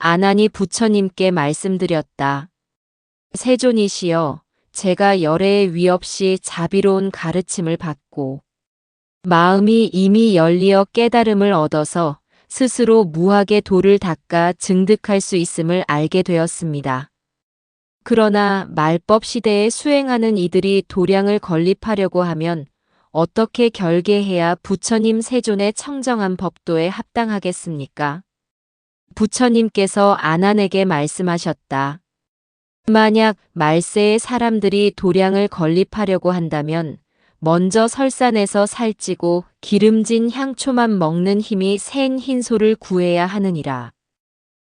아나니 부처님께 말씀드렸다. 세존이시여, 제가 열애의 위 없이 자비로운 가르침을 받고 마음이 이미 열리어 깨달음을 얻어서 스스로 무학의 도를 닦아 증득할 수 있음을 알게 되었습니다. 그러나 말법 시대에 수행하는 이들이 도량을 건립하려고 하면 어떻게 결계해야 부처님 세존의 청정한 법도에 합당하겠습니까? 부처님께서 아난에게 말씀하셨다. 만약 말세의 사람들이 도량을 건립하려고 한다면 먼저 설산에서 살찌고 기름진 향초만 먹는 힘이 센 흰소를 구해야 하느니라.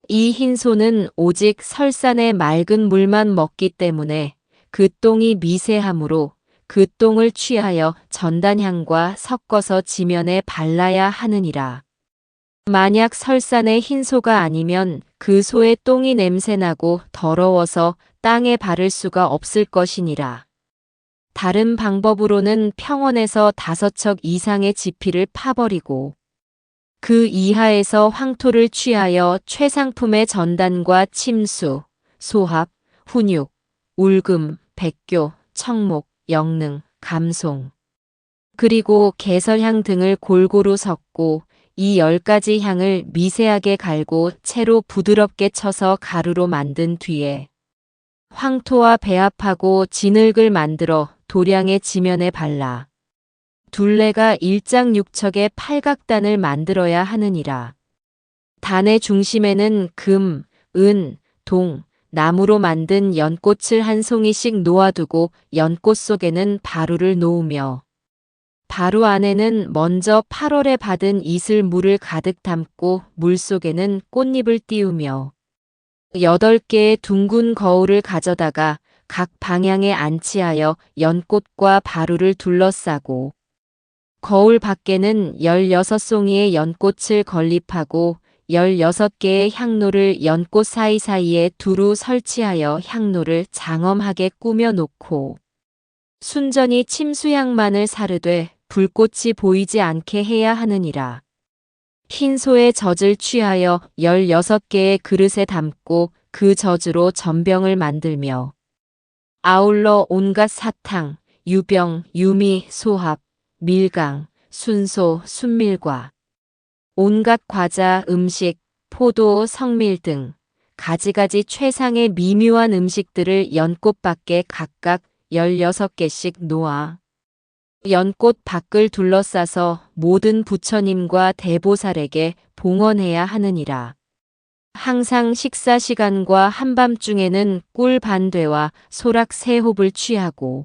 이 흰소는 오직 설산의 맑은 물만 먹기 때문에 그 똥이 미세하므로 그 똥을 취하여 전단향과 섞어서 지면에 발라야 하느니라. 만약 설산의 흰 소가 아니면 그 소의 똥이 냄새나고 더러워서 땅에 바를 수가 없을 것이니라. 다른 방법으로는 평원에서 다섯 척 이상의 지피를 파버리고 그 이하에서 황토를 취하여 최상품의 전단과 침수, 소합, 훈육, 울금, 백교, 청목, 영능, 감송, 그리고 개설향 등을 골고루 섞고 이열 가지 향을 미세하게 갈고 채로 부드럽게 쳐서 가루로 만든 뒤에 황토와 배합하고 진흙을 만들어 도량의 지면에 발라 둘레가 일장육척의 팔각단을 만들어야 하느니라. 단의 중심에는 금, 은, 동, 나무로 만든 연꽃을 한 송이씩 놓아두고 연꽃 속에는 바루를 놓으며 바루 안에는 먼저 8월에 받은 이슬 물을 가득 담고 물 속에는 꽃잎을 띄우며 여덟 개의 둥근 거울을 가져다가 각 방향에 안치하여 연꽃과 바루를 둘러싸고 거울 밖에는 16송이의 연꽃을 건립하고 16개의 향로를 연꽃 사이사이에 두루 설치하여 향로를 장엄하게 꾸며 놓고 순전히 침수향만을 사르되 불꽃이 보이지 않게 해야 하느니라. 흰 소의 젖을 취하여 16개의 그릇에 담고 그 젖으로 전병을 만들며 아울러 온갖 사탕, 유병, 유미, 소합, 밀강, 순소, 순밀과 온갖 과자, 음식, 포도, 성밀 등 가지가지 최상의 미묘한 음식들을 연꽃 밖에 각각 16개씩 놓아 연꽃 밖을 둘러싸서 모든 부처님과 대보살에게 봉헌해야 하느니라. 항상 식사 시간과 한밤중에는 꿀 반되와 소락 세 홉을 취하고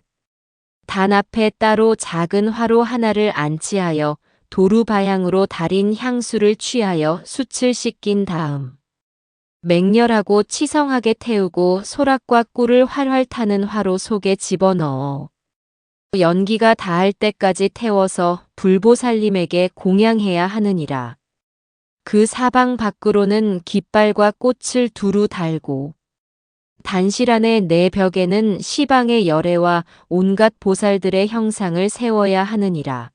단 앞에 따로 작은 화로 하나를 안치하여 도루 바향으로 달인 향수를 취하여 숯을 씻긴 다음 맹렬하고 치성하게 태우고 소락과 꿀을 활활 타는 화로 속에 집어넣어 연기가 닿을 때까지 태워서 불보살님에게 공양해야 하느니라. 그 사방 밖으로는 깃발과 꽃을 두루 달고 단실 안의 내 벽에는 시방의 열애와 온갖 보살들의 형상을 세워야 하느니라.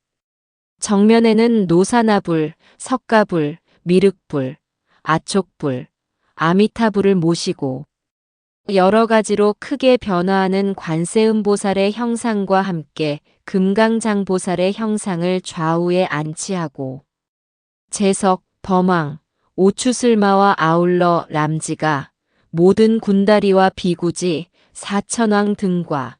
정면에는 노사나불, 석가불, 미륵불, 아촉불, 아미타불을 모시고 여러 가지로 크게 변화하는 관세음보살의 형상과 함께 금강장보살의 형상을 좌우에 안치하고 재석, 범왕, 오추슬마와 아울러 람지가 모든 군다리와 비구지, 사천왕 등과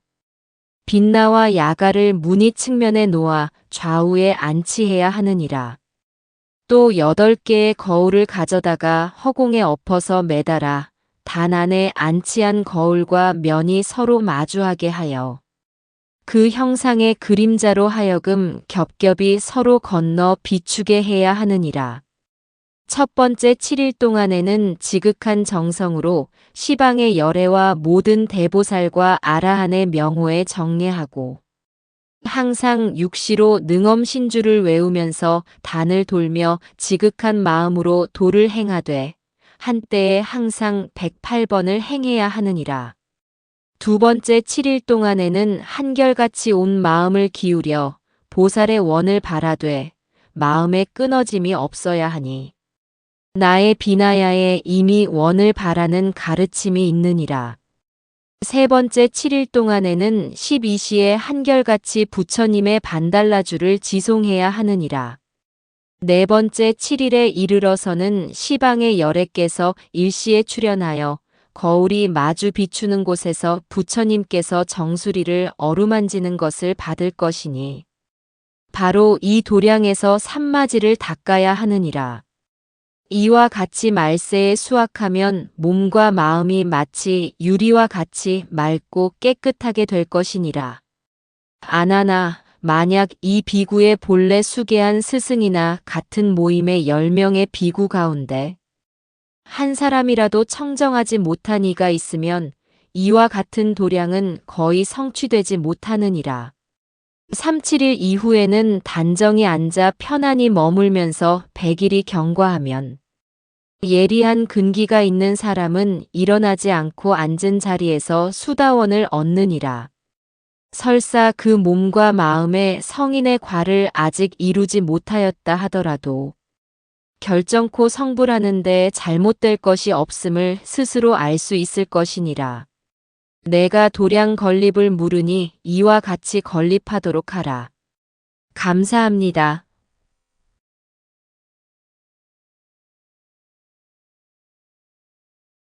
빛나와 야가를 문이 측면에 놓아 좌우에 안치해야 하느니라. 또 여덟 개의 거울을 가져다가 허공에 엎어서 매달아 단 안에 안치한 거울과 면이 서로 마주하게 하여 그 형상의 그림자로 하여금 겹겹이 서로 건너 비추게 해야 하느니라. 첫 번째 7일 동안에는 지극한 정성으로 시방의 열애와 모든 대보살과 아라한의 명호에 정례하고 항상 육시로 능엄신주를 외우면서 단을 돌며 지극한 마음으로 도를 행하되 한때에 항상 108번을 행해야 하느니라. 두 번째 7일 동안에는 한결같이 온 마음을 기울여 보살의 원을 바라되 마음에 끊어짐이 없어야 하니 나의 비나야에 이미 원을 바라는 가르침이 있느니라. 세 번째 7일 동안에는 12시에 한결같이 부처님의 반달라주를 지송해야 하느니라. 네 번째 7일에 이르러서는 시방의 열애께서 일시에 출연하여 거울이 마주 비추는 곳에서 부처님께서 정수리를 어루만지는 것을 받을 것이니 바로 이 도량에서 산마지를 닦아야 하느니라. 이와 같이 말세에 수확하면 몸과 마음이 마치 유리와 같이 맑고 깨끗하게 될 것이니라. 아나나, 만약 이 비구의 본래 수계한 스승이나 같은 모임의 10명의 비구 가운데 한 사람이라도 청정하지 못한 이가 있으면 이와 같은 도량은 거의 성취되지 못하느니라. 37일 이후에는 단정히 앉아 편안히 머물면서 100일이 경과하면 예리한 근기가 있는 사람은 일어나지 않고 앉은 자리에서 수다원을 얻느니라. 설사 그 몸과 마음에 성인의 과를 아직 이루지 못하였다 하더라도 결정코 성불하는데 잘못될 것이 없음을 스스로 알 수 있을 것이니라. 내가 도량 건립을 물으니 이와 같이 건립하도록 하라. 감사합니다.